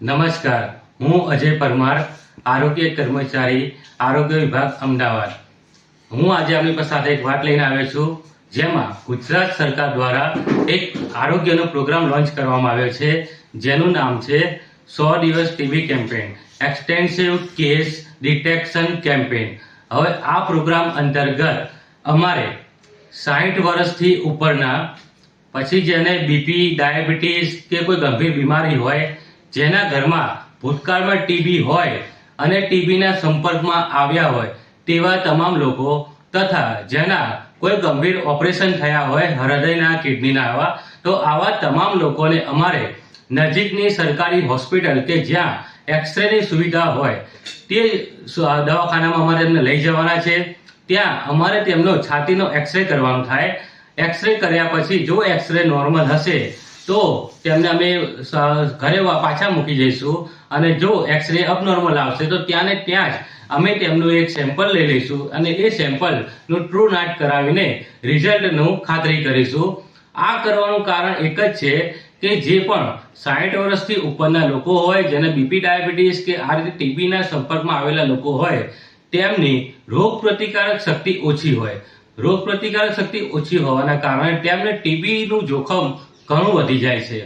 નમસ્કાર. હું અજય પરમાર, આરોગ્ય કર્મચારી, આરોગ્ય વિભાગ, અમદાવાદ. હું આજે આપની સાથે એક વાત લઈને આવ્યો છું, જેમાં ગુજરાત સરકાર દ્વારા એક આરોગ્યનો પ્રોગ્રામ લોન્ચ કરવામાં આવ્યો છે, જેનું નામ છે સો દિવસ TB campaign extensive case detection campaign હવે આ પ્રોગ્રામ અંતર્ગત અમારે સાઠ વર્ષથી ઉપરના, પછી જેને બીપી, ડાયાબિટીસ કે કોઈ ગંભીર બીમારી હોય જેના ઘરમાં ભૂતકાળમાં ટીબી હોય અને ટીબીના સંપર્કમાં આવ્યા હોય તેવા તમામ લોકો તથા જેના કોઈ ગંભીર ઓપરેશન થયા હોય, હૃદયના, કિડનીના આવા, તો આવા તમામ લોકોને અમારે નજીકની સરકારી હોસ્પિટલ કે જ્યાં એક્સરેની સુવિધા હોય તે દવાખાનામાં અમારે એમને લઈ જવાના છે. ત્યાં અમારે તેમનો છાતીનો એક્સરે કરવાનો થાય. એક્સરે કર્યા પછી જો એક્સરે નોર્મલ હશે તો તેમને અમે ઘરે પાછા મૂકી જઈશું અને જો એક્સરે અબનોર્મલ આવશે તો ત્યાં ને ત્યાં જ અમે તેમનું એક સેમ્પલ લઈ લઈશું અને એ સેમ્પલનું ટ્રુ નાટ કરાવીને રિઝલ્ટનું ખાતરી કરીશું. આ કરવાનું કારણ એક જ છે કે જે પણ સાઠ વર્ષથી ઉપરના લોકો હોય, જેને બીપી ડાયાબિટીસ કે આ રીતે ટીબીના સંપર્કમાં આવેલા લોકો હોય, તેમની રોગ પ્રતિકારક શક્તિ ઓછી હોય. રોગ પ્રતિકારક શક્તિ ઓછી હોવાના કારણે તેમને ટીબીનું જોખમ ઘણું વધી જાય છે.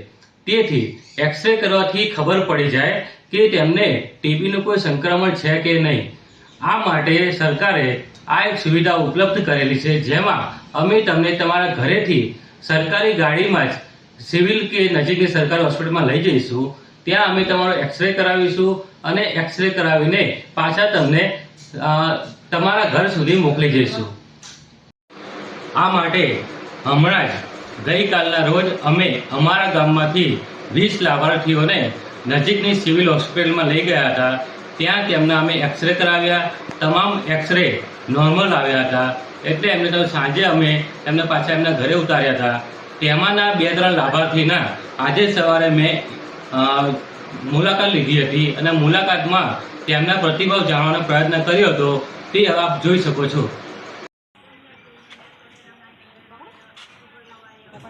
તેથી એક્સરે કરવાથી ખબર પડી જાય કે તેમને ટીબીનું કોઈ સંક્રમણ છે કે નહીં. આ માટે સરકારે આ એક સુવિધા ઉપલબ્ધ કરેલી છે, જેમાં અમે તમને તમારા ઘરેથી સરકારી ગાડીમાં જ સિવિલ કે નજીકની સરકારી હોસ્પિટલમાં લઈ જઈશું. ત્યાં અમે તમારો એક્સરે કરાવીશું અને એક્સરે કરાવીને પાછા તમને તમારા ઘર સુધી મોકલી જઈશું. આ માટે હમણાં જ ગઈકાલના રોજ અમે અમારા ગામમાંથી વીસ લાભાર્થીઓને નજીકની સિવિલ હોસ્પિટલમાં લઈ ગયા હતા. ત્યાં તેમના અમે એક્સરે કરાવ્યા. તમામ એક્સરે નોર્મલ આવ્યા હતા. એટલે એમને તો સાંજે અમે એમને પાછા એમના ઘરે ઉતાર્યા હતા. તેમાંના બે ત્રણ લાભાર્થીના આજે સવારે મેં મુલાકાત લીધી હતી અને મુલાકાતમાં તેમના પ્રતિભાવ જાણવાનો પ્રયત્ન કર્યો હતો. તે આપ જોઈ શકો છો.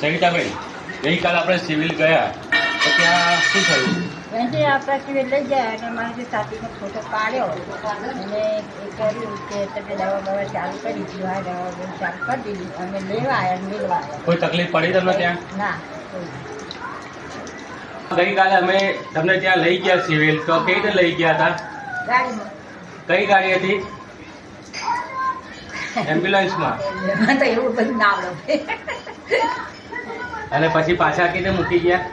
સંગીતાબેન ગઈકાલ આપણે સિવિલ ગયા તો ત્યાં શું થયું આપણા સિવિલ લઈ ગયા અને મારી સાથીનો ફોટો પાડ્યો અને એ કર્યું કે તમે દવા બવા ચાલુ કરી દીધી આ દવા બવા ચાલુ કરી દીધી અમે લેવા આવ્યા અને મેળવા કોઈ તકલીફ પડી તમને ત્યાં? ના. ગઈકાલે અમે તમને ત્યાં લઈ ગયા સિવિલ. તો કઈ રીતે લઈ ગયા હતા? ગાડીમાં. કઈ ગાડી હતી? એમ્બ્યુલન્સમાં. તો એવું બધું ના આવડે અને પછી પાછા કીધે મૂકી ગયા.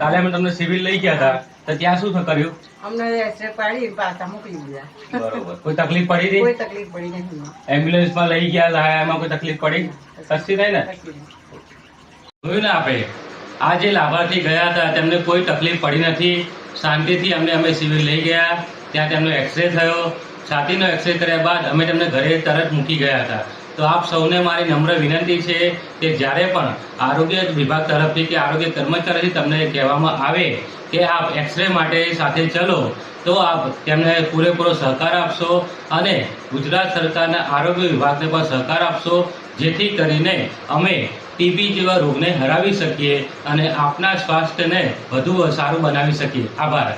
કાલે અમે તમને સિવિલ લઈ ગયા હતા તો ત્યાં શું કર્યું અમને એક્સરે પાડી પાછા મોકલી દીધા. બરોબર. કોઈ તકલીફ પડી હતી? કોઈ તકલીફ પડી નહીં એમ્બ્યુલન્સમાં લઈ ગયા હતા એમાં કોઈ તકલીફ પડી? સસ્તી નહીં ને? જોયું ને આપણે આ જે લાભાર્થી ગયા હતા તેમને કોઈ તકલીફ પડી નથી. શાંતિથી અમને અમે સિવિલ લઈ ગયા. ત્યાં તેમનો એક્સરે થયો. છાતીનો એક્સરે કર્યા બાદ અમે તેમને ઘરે તરત મૂકી ગયા હતા. તો આપ સૌને મારી નમ્ર વિનંતી છે કે જ્યારે પણ આરોગ્ય વિભાગ તરફથી કે આરોગ્ય કર્મચારીથી તમને કહેવામાં આવે કે આપ એક્સરે માટે સાથે ચલો, તો આપ તેમને પૂરેપૂરો સહકાર આપશો અને ગુજરાત સરકારના આરોગ્ય વિભાગને પણ સહકાર આપશો, જેથી કરીને અમે ટીબી જેવા રોગને હરાવી શકીએ અને આપના સ્વાસ્થ્યને વધુ સારું બનાવી શકીએ. આભાર.